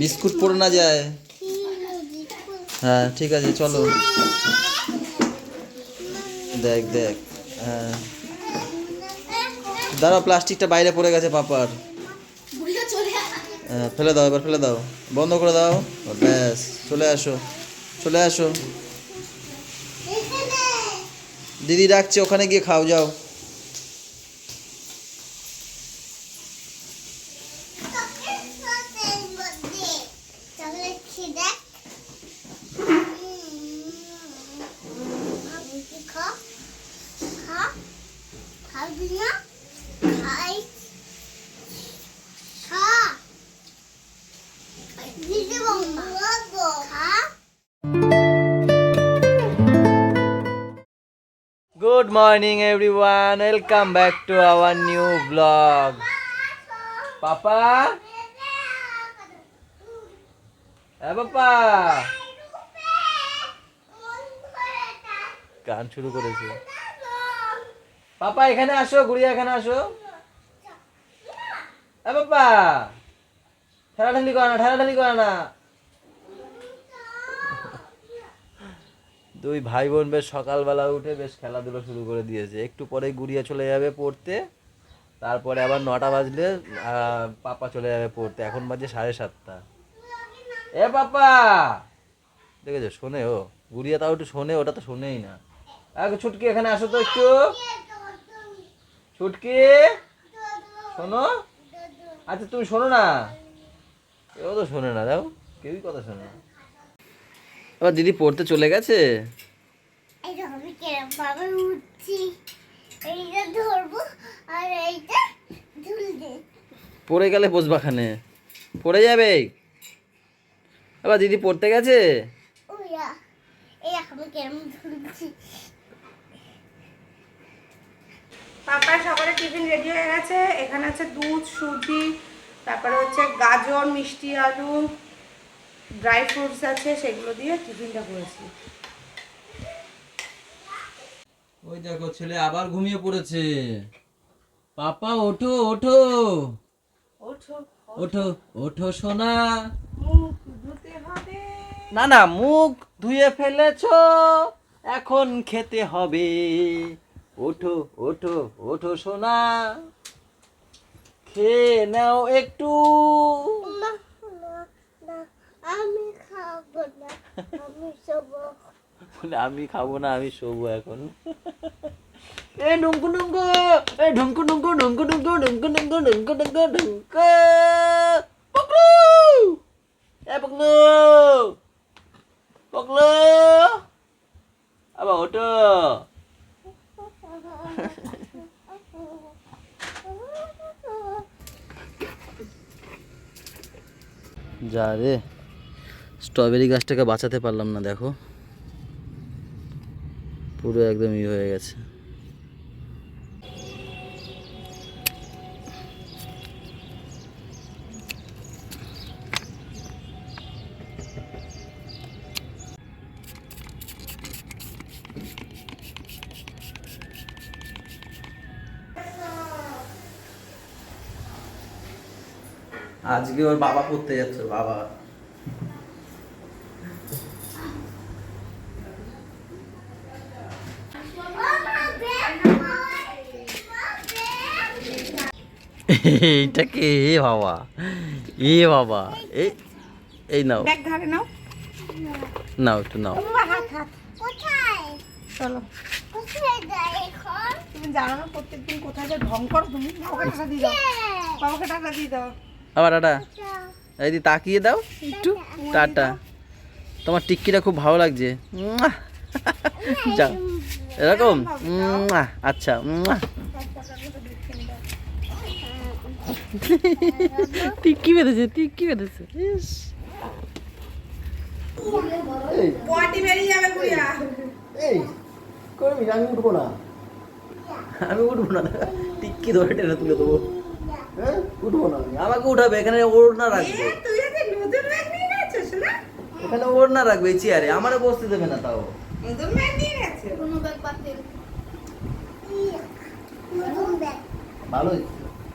Biscuit পড়ে না যায়? হ্যাঁ ঠিক আছে, চলো। দেখ দেখ হ্যাঁ। দাঁড়াও, প্লাস্টিকটা বাইরে পড়ে গেছে পাপার। হ্যাঁ ফেলে দাও, এবার ফেলে দাও। বন্ধ করে দাও। ব্যাস, চলে আসো চলে আসো। দিদি ডাকছে, ওখানে গিয়ে খাও, যাও। Morning everyone welcome back to our new blog পাপা হ্যাঁ পাপা গান শুরু করেছে। পাপা এখানে আসো, গুড়িয়া এখানে আসো। হ্যাঁ পাপা ঠেলাঠেলি করে না, ঠেলাঠেলি করে না। দুই ভাই বোন বেশ সকালবেলা উঠে বেশ খেলাধুলো শুরু করে দিয়েছে। একটু পরে গুড়িয়া চলে যাবে পড়তে। তারপরে আবার নটা বাজলে পাপা চলে যাবে পড়তে। এখন বাজে সাড়ে সাতটা। এ পাপা! দেখেছ? শোনে ও। গুড়িয়া তাও একটু শোনে, ওটা তো শোনেই না। এক ছুটকি এখানে আসো তো একটু। ছুটকি! শোনো। আচ্ছা তুমি শোনো না। কেউ তো শোনে না, দেখো। কেউই কথা শোনে না। দিদি পড়তে চলে গেছে? আমি কেরম ভাবে উঠছি এইটা ধরবো আর এইটা ঝুলবে পড়ে গেলে বসবাখানে পড়ে যাবে? এবার দিদি পড়তে গেছে? পাপার সকালে টিফিন রেডি হয়ে গেছে। এখানে আছে দুধ সুজি তারপরে হচ্ছে গাজর মিষ্টি আলু ড্রাই ফ্রুটস আছে সেগুলো দিয়ে টিফিনটা করেছি। ওই দেখো ছেলে আবার ঘুমিয়ে পড়েছে। পাপা ওঠো ওঠো। ওঠো ওঠো ওঠো সোনা। মুখ ধুতে হবে। না না মুখ ধুয়ে ফেলেছো এখন খেতে হবে। ওঠো ওঠো ওঠো সোনা। খেয়ে নাও একটু। না আমি খাব না আমি শোবো। বলে আমি খাব না আমি শোবো এখন। এ ডুঙ্কু ডুঙ্কু এ ঢুঙ্কু ডুঙ্কু ডুঙ্কু ডুঙ্কু ডুঙ্কু ডুঙ্কু ডুঙ্কু ডুঙ্কু ডুঙ্কু পকলু! এ পকলু! পকলু! আবার ওটো যা রে। স্ট্রবেরি গাছটাকে বাঁচাতে পারলাম না, দেখো। পুরো একদম ই হয়ে গেছে। আজকে ওর বাবা পড়তে যাচ্ছে, বাবা। এইটা কে? এ বাবা। এ বাবা। এই এই নাও। ব্যাগ নাও। নাও একটু নাও। হাত হাত। কোথায়? চলো। কোথায় যাই এখন? তুমি জানো না প্রত্যেকদিন কোথায় যে ঢং করো তুমি বাবাকে টাকা দিয়ে দাও। বাবাকে টাকা দিয়ে দাও। আবার টাটা এই দি তাকিয়ে দাও। একটু। টাটা। তোমার টিক্কিটা খুব ভালো লাগছে। যাও। এরকম। আচ্ছা টিকি বেঁধেছে টিকি বেঁধেছে আমি উঠবো না আমি উঠবো না টিকি ধরে টেনে তুলে দেবো উঠবো না আমাকে উঠাবে এখানে ওড়না রাখবে এখানে ওড়না রাখবে চেয়ারে আমারও বসতে দেবে না তাও ভালোই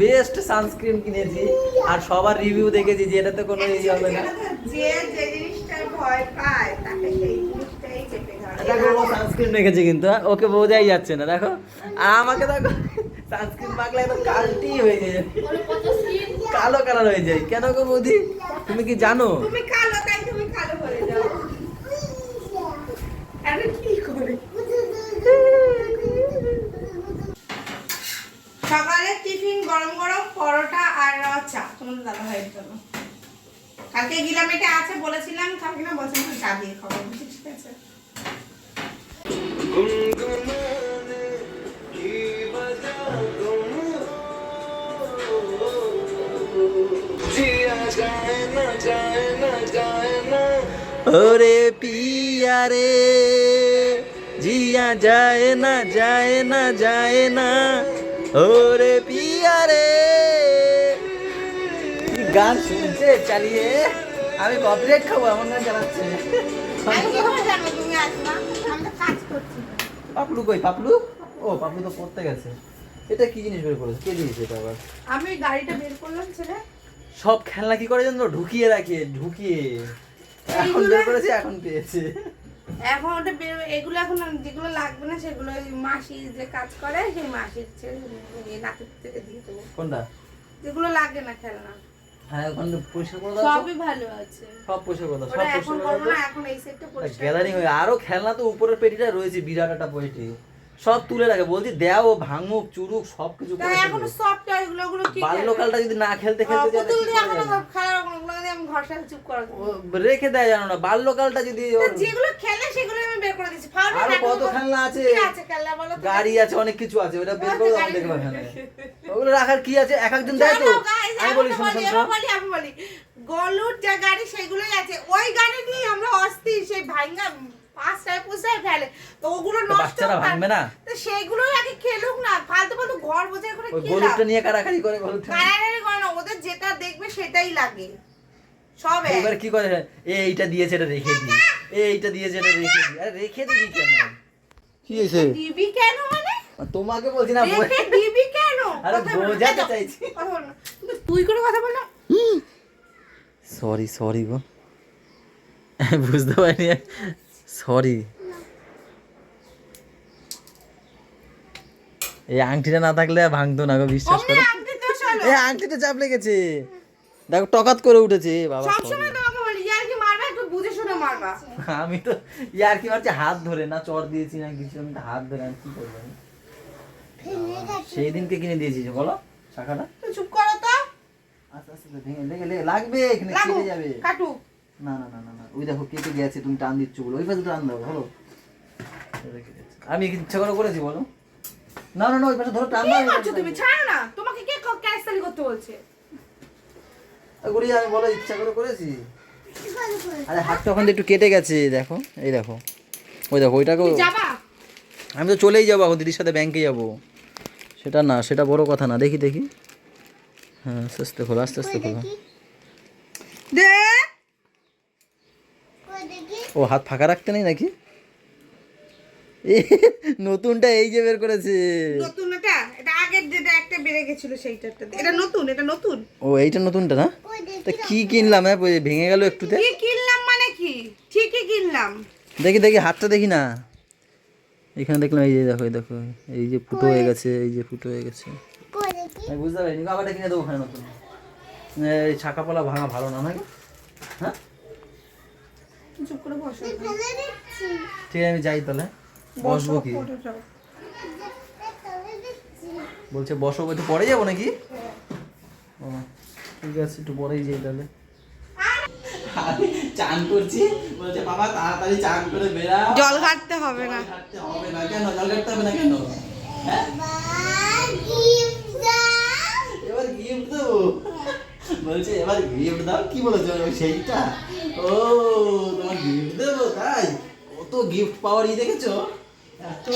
বেস্ট সানস্ক্রিন কিনেছি আর সবার রিভিউ দেখেছি যে এটাতে কোনো এই হবে না। যে যে জিনিসটার ভয় পায় তাকে সেই জিনিসটাই চেপে ধরে। দেখো ও সানস্ক্রিন রেখেছে কিন্তু হ্যাঁ? ওকে বোঝাই যাচ্ছে না দেখো? আর আমাকে দেখো সানস্ক্রিন মাখলে একদম কালটি হয়ে যায়। কালো কালার হয়ে যায়। কেন গো বৌদি? তুমি কি জানো? তুমি কালো তাই তুমি কালো হয়ে যাও আরে কি করে সকালে টিফিন গরম গরম, পরোটা আর চা। তোমাদের দাদা ভাইয়ের জন্য। কালকে গিলামেটে আছে বলেছিলাম, কালকে না বলছিলাম চা দিয়ে খাব। ঠিক আছে। ওরে পিয়া রে, জিয়া যায় না যায় না যায় না। ওরে পিয়া রে কি গান শুনছে? চালিয়ে। আমি কপিরাইট খাব এমন গান চালাচ্ছে। পাপলু কই পাপলু? ও পাপলু তো পড়তে গেছে। এটা কি জিনিস বের করেছে? কে দিয়েছে এটা আবার? আমি গাড়িটা বের করলাম ছেলে। সব খেলনা কি করে জানো ঢুকিয়ে রাখে ঢুকিয়ে। এখন বের করেছে এখন পেয়েছে। এখন ওটা বেরো এগুলো এখন যেগুলো লাগবে না সেগুলো ওই মাসি যে কাজ করে সেই মাসির ছেলে থেকে দিয়ে দেবো। কোনটা? যেগুলো লাগে না খেলনা। হ্যাঁ ওখানে পরিষ্কার করে সবই ভালো আছে। সব পরিষ্কার করে দাও সব ওটা এখন পরিষ্কার করে করব দাও না এখন এই সেটটা পরিষ্কার গ্যালারি হয়ে আরও খেলনা তো উপরের পেটিটা রয়েছে বিরাট একটা পেটি। সব তুলে রাখে। বলছি দেও ভাঙুক চুরুক সব কিছু এখনও। সফট এগুলো ওগুলো কি বাল্যকালটা যদি না খেলতে খেলতে যায় পুতুল দিয়ে এখনও সব খেলার ওগুলো দিয়ে আমি ঘর সাথে চুপ করে রেখে দেয় জানো না বাল্যকালটা যদি যেগুলো খেলে সেগুলো আমি বের করে দিচ্ছি ফাউল আরও কত খেলনা আছে? কি আছে খেলনা বলো তো? গাড়ি আছে অনেক কিছু আছে ওটা বের করে দাও দেখবে এখানে। ওগুলো রাখার কি আছে? এক একজন দেয় তো। আমি বলি শোনো বলি, শোনো। বলি, আমি বলি। গলুর যা গাড়ি সেগুলোই আছে। ওই গাড়ি নিয়ে আমরা অস্থির সেই ভাঙ্গা পাঁচটায় পুষায় ফেলে। তো ওগুলো নষ্ট ভাঙবে না? তো আগে খেলুক না ফালতু ফালতু ঘর বোঝাই করে কি লাভ গলুরটা নিয়ে কারাকারি করে। করে না ওদের যেটা দেখবে সেটাই লাগে। সব। এবার কি করে? এইটা দিয়েছে এটা রেখে দিই এইটা দিয়েছে এটা রেখে দিই আরে রেখে দিবি কেন? কি হয়েছে? দিবি কেন মানে? তোমাকে বলছি না রেখে দিবি কেন? আরে বোঝাতে চাইছি। তুই করে কথা বল না। সরি সরি গো বুঝতে পারিনি। সরি এই আংটিটা না থাকলে ভাঙতো না গো বিশ্বাস করো। এই আংটিটা চাপ লেগেছে। দেখো টকাত করে উঠেছে। বাবা আমি তো ইয়ার কি মারছে? হাত ধরে না চর দিয়েছি না কিছু আমি তো হাত ধরে আমি কি করব? সেই দিনকে কিনে দিয়েছিস বলো শাখাটা। চুপ করো তো। আস্তে আস্তে ভেঙে লেগে লেগে লাগবে এখানে কেটে যাবে। কাটু না না না না না। ওই দেখো কেটে গেছে তুমি টান দিচ্ছ বলো। ওই পাশে টান দাও দিচ্ছি। আমি ইচ্ছা করে করেছি বলো? না না না ওই পাশে ধরো টান কি দাও করছ তুমি? ছাড়ো না। তোমাকে কে ক্যাশতালি করতে বলছে? গুড়ি আমি বলো ইচ্ছা করে করেছি? আরে হাতটা ওখান একটু কেটে গেছে দেখো এই দেখো। ওই দেখো ওইটাকেও আমি তো চলেই যাব এখন দিদির সাথে ব্যাংকে যাব। সেটা না সেটা বড় কথা না। দেখি দেখি। হ্যাঁ আস্তে আস্তে খোলো আস্তে আস্তে খোলো। দেখি! ও হাত ফাঁকা রাখতে নেই নাকি? এ, নতুনটা এই যে বের করেছে। নতুন এটা? এটা আগের যেটা একটা বেড়ে গেছিল সেইটাতে এটা নতুন এটা নতুন। ও এইটা নতুনটা না? তা কি কিনলাম হ্যাঁ? ভেঙে গেল একটুতে। কি কিনলাম মানে কি? ঠিকই কিনলাম। দেখি দেখি হাতটা দেখি না। এখানে দেখলাম এই যে দেখো এই দেখো এই যে ফুটো হয়ে গেছে এই যে ফুটো হয়ে গেছে। কই দেখি? আমি বুঝতে পারিনি আবারটা কিনে দেবো ওখানে নতুন। এই ছাকাপলা ভাঙা ভালো না নাকি? হ্যাঁ? চুপ করে বসো। ঠিক আছে আমি যাই তাহলে। বসবো কি? বলছে বসো বলছে পরে যাব নাকি? ও ঠিক আছে একটু পরেই যাই তাহলে। চান করছি বলছে বাবা তাড়াতাড়ি চান করে বেরাও জল ঘাটতে হবে না। ঘাটতে হবে না। কেন? জল ঘাটতে হবে না কেন? হ্যাঁ? এবার গিফট দেবো। বলছে এবার গিফট দাও। কি বলেছ সেইটা। ও তোমার গিফট দেবো তাই? কত গিফট পাওয়ার ই দেখেছ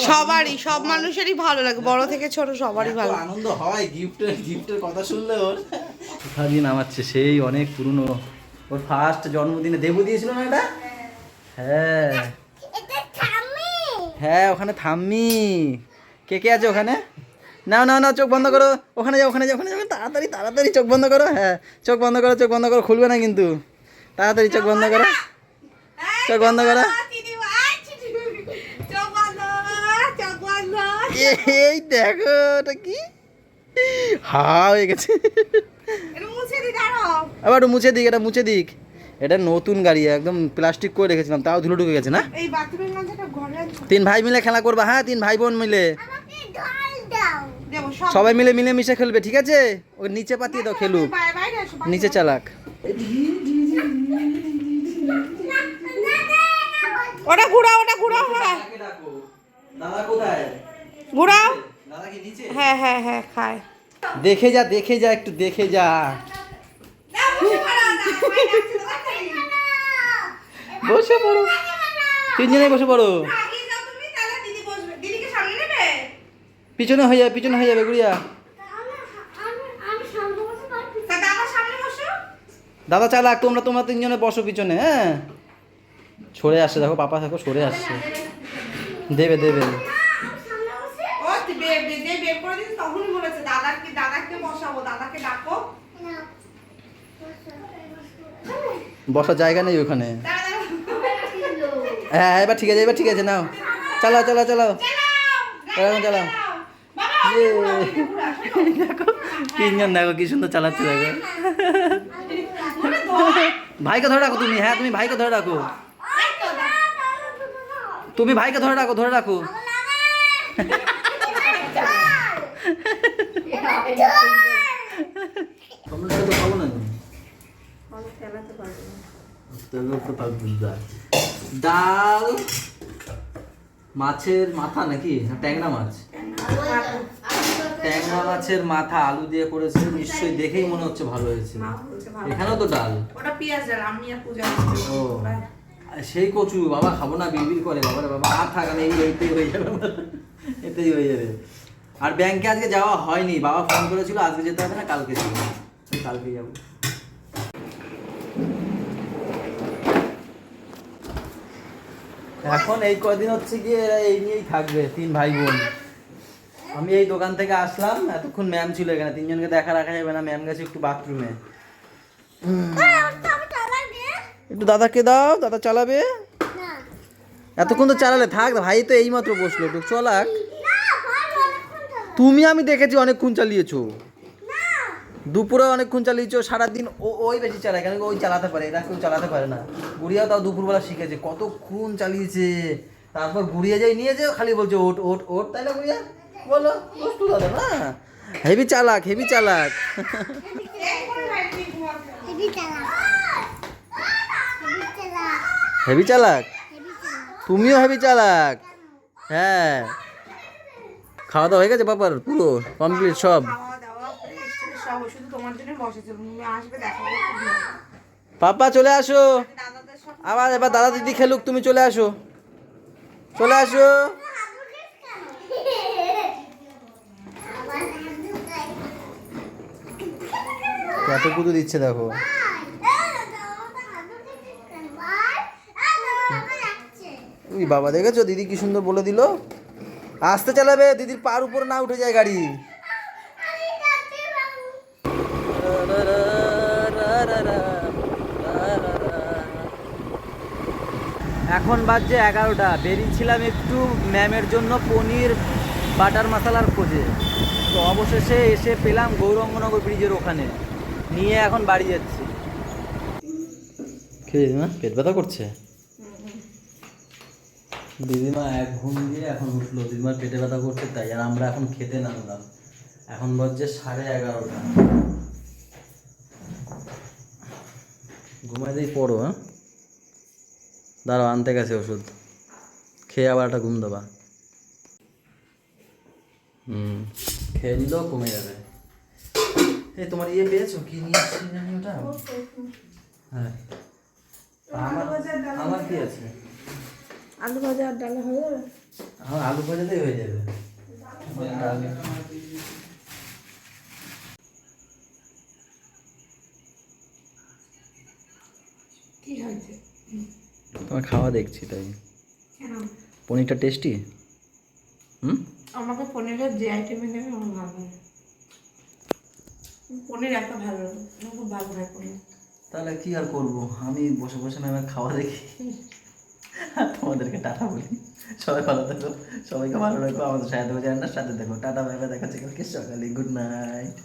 সবারই সব মানুষেরই ভালো লাগে বড় থেকে ছোট সবারই ভালো। আনন্দ হয় গিফটের গিফটের কথা শুনলে ওর। দিয়ে নামাচ্ছে? সেই অনেক পুরনো। ওর ফার্স্ট জন্মদিনে দেবু দিয়েছিল না এটা? হ্যাঁ। হ্যাঁ ওখানে থাম্মি কে কে আছে ওখানে? না না না চোখ বন্ধ করো। ওখানে যাও ওখানে যাও ওখানে যাও। তাড়াতাড়ি তাড়াতাড়ি চোখ বন্ধ করো। হ্যাঁ চোখ বন্ধ করো চোখ বন্ধ করো। খুলবে না কিন্তু। তাড়াতাড়ি চোখ বন্ধ করো। চোখ বন্ধ করো। এই দেখো ওটা কি? হা, হয়ে গেছে। আবার মুছে দিক, এটা মুছে দিক। এটা নতুন গাড়ি, একদম প্লাস্টিক করে রেখেছিলাম, তাও ধুলো ঢুকে গেছে না? তিন ভাই মিলে খেলা করবা হ্যাঁ তিন ভাই বোন মিলে। সবাই মিলে মিলে মিশে খেলবে, ঠিক আছে? ওকে নিচে পাতিয়ে দাও, খেলুক। নিচে চালাক। ওটা ঘুরাও ওটা ঘুরাও হ্যাঁ। দাদা কোথায়? ঘুরাও। দাদা কি নিচে? হ্যাঁ হ্যাঁ হ্যাঁ খায়। দেখে যা দেখে যা একটু দেখে যা। বসে পড়ো। তিনজনে বসে পড়ো। পিছনে হয়ে যাবে পিছনে হয়ে যাবে গুড়িয়া আমি সামনে বসে পারছি দাদা চালাক তোমরা তোমরা তিনজনে বসো পিছনে হ্যাঁ? সরে আসছে দেখো পাপা দেখো সরে আসছে। দেবে দেবে। বসার জায়গা নেই ওখানে। হ্যাঁ এবার ঠিক আছে এবার ঠিক আছে নাও। চালাও চালাও চালাও। চালাও। দেখো তিনজন দেখো কি সুন্দর চালাচ্ছে দেখো। ভাইকে ধরে রাখো তুমি হ্যাঁ তুমি ভাইকে ধরে রাখো। তুমি ভাইকে ধরে রাখো ধরে রাখো। তো খাব না। ডাল মাছের মাথা নাকি? ট্যাংরা মাছ? ট্যাংরা মাছের মাথা আলু দিয়ে করেছে নিশ্চয়ই দেখেই মনে হচ্ছে ভালো হয়েছে। এখানেও তো ডাল। ওটা পেঁয়াজ ডাল আমি আর পূজা ও। সেই কচু বাবা খাব না বিড়বিড় করে বাবা বাবা আর থাকা নেই এইতেই হয়ে যাবে এতেই হয়ে যাবে। আর ব্যাংকে আজকে যাওয়া হয়নি বাবা ফোন করেছিল আজকে যেতে হবে না কালকে যাব। কালকে যাব। এখন এই কদিন হচ্ছে গিয়ে এরা এই নিয়েই থাকবে তিন ভাই বোন আমি এই দোকান থেকে আসলাম এতক্ষণ ম্যাম ছিল এখানে তিনজনকে দেখা রাখা যাবে না ম্যাম গেছে একটু বাথরুমে। একটু দাদাকে দাও দাদা চালাবে? এতক্ষণ তো চালালে থাক ভাই তো এইমাত্র বসল একটু চলাক। তুমি আমি দেখেছি অনেকক্ষণ চালিয়েছো। দুপুরে অনেকক্ষণ চালিয়েছো সারাদিন ও ওই বেশি চালায় কেন ওই চালাতে পারে এরা কেউ চালাতে পারে না। গুড়িয়াও তাও দুপুরবেলা শিখেছে কতক্ষণ চালিয়েছে। তারপর গুড়িয়া যাই নিয়ে নিয়েছে খালি বলছে ওট ওট ওট তাই না গুড়িয়া? বলো বস্তু দাদা না হেভি চালাক হেভি চালাক। হেভি চালা হেভি চালা হেভি চালাক। তুমিও হেভি চালাক? হ্যাঁ। খাওয়া দাওয়া হয়ে গেছে বাবার পুরো কমপ্লিট সব খাওয়া দাওয়া প্রেস্টিজ সব শুধু তোমার জন্য বসেছে। আসবে দেখাবো পাপা চলে আসো। আবার এবার দাদা দিদি খেলুক তুমি চলে আসো। চলে আসো। কত কুতু দিচ্ছে দেখো। বাবা দেখেছ? দিদি কি সুন্দর বলে দিল? আসতে চালাবে দিদির পার উপরে না উঠে যায় গাড়ি। এখন বাজছে এগারোটা। বেরিয়েছিলাম একটু ম্যামের জন্য পনির বাটার মশালার খোঁজে। তো অবশেষে এসে পেলাম গৌরঙ্গনগর ব্রিজের ওখানে। নিয়ে এখন বাড়ি যাচ্ছি। খেয়ে দিদিমা পেট ব্যথা করছে? দিদিমা এক ঘুম দিয়ে এখন উঠল। দিদিমার পেটে ব্যথা করছে তাই আর আমরা এখন খেতে নামলাম। এখন বাজছে সাড়ে এগারোটা। ঘুমাই দিই পড়ো হ্যাঁ? দাঁড়াও আনতে গেছে ওষুধ। খেয়ে আবার একটা ঘুম দেবা। হুম খেয়ে নিলেও কমে যাবে। এই তোমার ইয়ে পেয়েছ? কি নিয়ে এসেছি জানি ওটা? হ্যাঁ। আমার আমার কি আছে? আলু ভাজা আর ডাল হয়ে যাবে? আলু ভাজাতেই হয়ে যাবে। ডাল। তোমার খাওয়া দেখছি তাই। পনিরটা টেস্টি? হুম? আমাকে পনিরের যে আইটেমে দেবে আমার ভালো লাগে। পনির এত ভালো লাগে খুব ভালো লাগে পনির। তাহলে কি আর করব? আমি বসে বসে না আমার খাওয়া দেখি। তোমাদেরকে টাটা বলি। সবাই ভালো থাকো। সবাইকে ভালো রাখো। আমাদের সাথে দেখো চ্যানেলটার সাথে দেখো টাটা ভাই দেখা হচ্ছে কালকে সকালে। Good night.